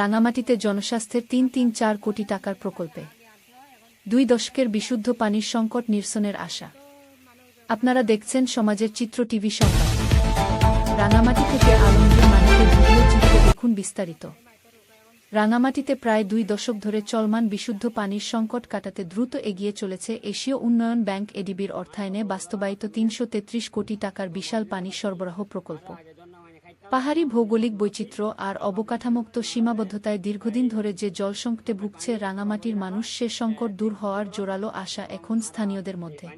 রাঙামাটিতে জনস্বাস্থ্যের তিন তিন চার কোটি টাকার প্রকল্পে। দুই দশকের বিশুদ্ধ পানির সংকট নিরসনের আশা। আপনারা দেখছেন সমাজের চিত্র টিভি সংবাদ। রাঙামাটি থেকে আলমগীর মানিকের ভিডিও চিত্রে দেখুন বিস্তারিত। রাঙামাটিতে প্রায় দুই দশক ধরে চলমান বিশুদ্ধ পানির সংকট কাটাতে দ্রুত এগিয়ে চলেছে এশীয় উন্নয়ন ব্যাংক এডিবির অর্থায়নে বাস্তবায়িত তিনশো তেত্রিশ কোটি টাকার বিশাল পানি সরবরাহ প্রকল্প। পাহাড়ি ভৌগোলিক বৈচিত্র্য আর অবকাঠামোক্ত সীমাবদ্ধতায় দীর্ঘদিন ধরে যে জলসংকটে ভুগছে রাঙামাটির মানুষ, সে সংকট দূর হওয়ার জোরালো আশা এখন স্থানীয়দের মধ্যে।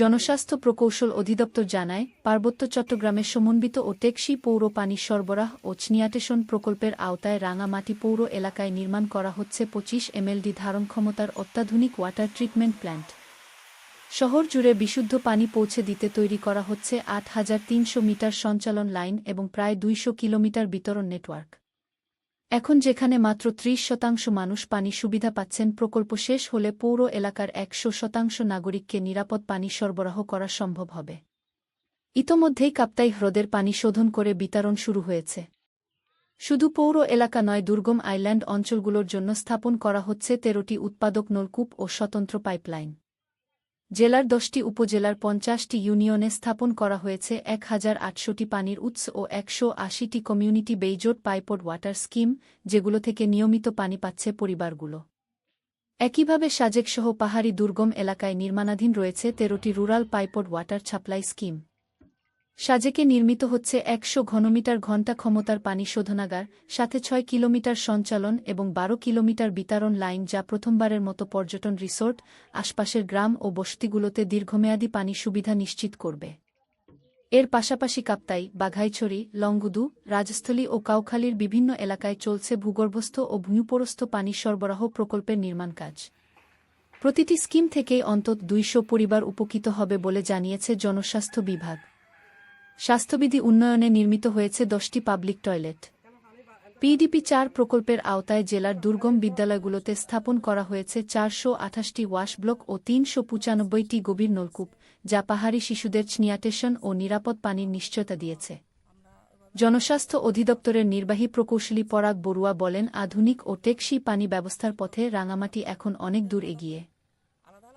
জনস্বাস্থ্য প্রকৌশল অধিদপ্তর জানায়, পার্বত্য চট্টগ্রামের সমন্বিত ও টেকসি পৌর পানি সরবরাহ ও স্নিয়াটেশন প্রকল্পের আওতায় রাঙামাটি পৌর এলাকায় নির্মাণ করা হচ্ছে পঁচিশ এমএলডি ধারণ ক্ষমতার অত্যাধুনিক ওয়াটার ট্রিটমেন্ট প্ল্যান্ট। শহর জুড়ে বিশুদ্ধ পানি পৌঁছে দিতে তৈরি করা হচ্ছে আট হাজার তিনশো মিটার সঞ্চালন লাইন এবং প্রায় দুইশো কিলোমিটার বিতরণ নেটওয়ার্ক। এখন যেখানে মাত্র ত্রিশ শতাংশ মানুষ পানি সুবিধা পাচ্ছেন, প্রকল্প শেষ হলে পৌর এলাকার একশো শতাংশ নাগরিককে নিরাপদ পানি সরবরাহ করা সম্ভব হবে। ইতোমধ্যেই কাপ্তাই হ্রদের পানি শোধন করে বিতরণ শুরু হয়েছে। শুধু পৌর এলাকা নয়, দুর্গম আইল্যান্ড অঞ্চলগুলোর জন্য স্থাপন করা হচ্ছে তেরোটি উৎপাদক নলকূপ ও স্বতন্ত্র পাইপলাইন। জেলার দশটি উপজেলার পঞ্চাশটি ইউনিয়নে স্থাপন করা হয়েছে এক হাজার আটশোটি পানির উৎস ও একশো আশিটি community based piped water scheme, যেগুলো থেকে নিয়মিত পানি পাচ্ছে পরিবারগুলো। একইভাবে সাজেকসহ পাহাড়ি দুর্গম এলাকায় নির্মাণাধীন রয়েছে তেরোটি rural piped water supply scheme. সাজেকে নির্মিত হচ্ছে একশো ঘনমিটার ঘণ্টা ক্ষমতার পানি শোধনাগার, সাথে ছয় কিলোমিটার সঞ্চালন এবং বারো কিলোমিটার বিতরণ লাইন যা প্রথমবারের মতো পর্যটন রিসোর্ট, আশপাশের গ্রাম ও বসতিগুলোতে দীর্ঘমেয়াদী পানি সুবিধা নিশ্চিত করবে। এর পাশাপাশি কাপ্তাই, বাঘাইছড়ি, লংগুদু, রাজস্থলী ও কাউখালীর বিভিন্ন এলাকায় চলছে ভূগর্ভস্থ ও ভূমিপরস্থ পানি সরবরাহ প্রকল্পের নির্মাণ কাজ। প্রতিটি স্কিম থেকেই অন্তত দুইশো পরিবার উপকৃত হবে বলে জানিয়েছে জনস্বাস্থ্য বিভাগ। স্বাস্থ্যবিধি উন্নয়নে নির্মিত হয়েছে দশটি পাবলিক টয়লেট। পিডিপি চার প্রকল্পের আওতায় জেলার দুর্গম বিদ্যালয়গুলোতে স্থাপন করা হয়েছে চারশো আঠাশটি ওয়াশ ব্লক ও তিনশো পঁচানব্বইটি গভীর নলকূপ, যা পাহাড়ি শিশুদের স্নিয়াটেশন ও নিরাপদ পানির নিশ্চয়তা দিয়েছে। জনস্বাস্থ্য অধিদপ্তরের নির্বাহী প্রকৌশলী পরাগ বড়ুয়া বলেন, আধুনিক ও টেকসি পানি ব্যবস্থার পথে রাঙামাটি এখন অনেক দূর এগিয়ে।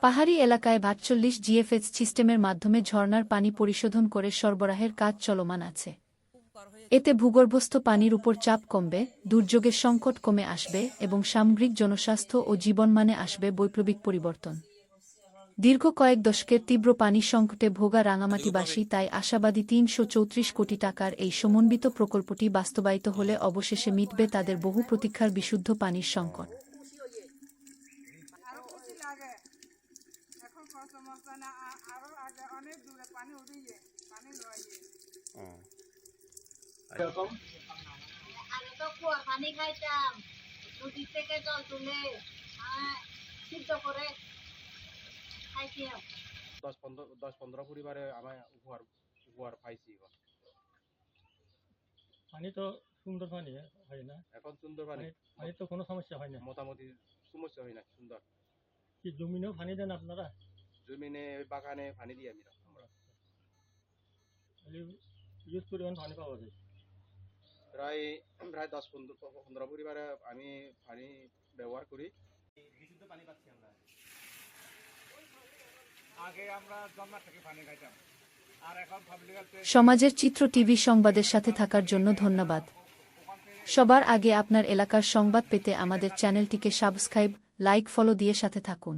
পাহাড়ি এলাকায় ভাটচল্লিশ জিএফএস সিস্টেমের মাধ্যমে ঝর্ণার পানি পরিশোধন করে সরবরাহের কাজ চলমান আছে। এতে ভূগর্ভস্থ পানির উপর চাপ কমবে, দুর্যোগের সংকট কমে আসবে এবং সামগ্রিক জনস্বাস্থ্য ও জীবনমানে আসবে বৈপ্লবিক পরিবর্তন। দীর্ঘ কয়েক দশকের তীব্র পানি সংকটে ভোগা রাঙামাটিবাসী তাই আশাবাদী তিনশো চৌত্রিশ কোটি টাকার এই সমন্বিত প্রকল্পটি বাস্তবায়িত হলে অবশেষে মিটবে তাদের বহু প্রতীক্ষার বিশুদ্ধ পানির সংকট আরও খুশি লাগে এখন কষ্ট মস্ত না আ- আরও আগে অনেক দূরে পানি উঠিয়ে পানি লইয়ে আগে তো কুয়ার পানি খাইতাম নদী থেকে জল তুলে সিদ্ধ করে খাইতাম দশ পনেরো দশ পনেরো পরিবারে আমার উপহার উপহার পাইছি। পানি তো সুন্দর পানি হয় না? এখন সুন্দর পানি পানি পানি তো কোনো সমস্যা হয় না। মোটামুটি সমস্যা হয় না সুন্দর। কি জমিনেও পানি দেন আপনারা? জমিনে বাগানে পানি দিই আমি আমরা। ইউজ পরিমাণ পানি পাওয়া যায়। প্রায় প্রায় দশ পনেরো পনেরো পরিবারে আমি পানি ব্যবহার করি। বিশুদ্ধ পানি পাচ্ছি আমরা। আগে আমরা থেকে পানি খাইতাম। আর এখন সমাজের চিত্র টিভি সংবাদের সাথে থাকার জন্য ধন্যবাদ। সবার আগে আপনার এলাকার সংবাদ পেতে আমাদের চ্যানেলটিকে সাবস্ক্রাইব লাইক ফলো দিয়ে সাথে থাকুন।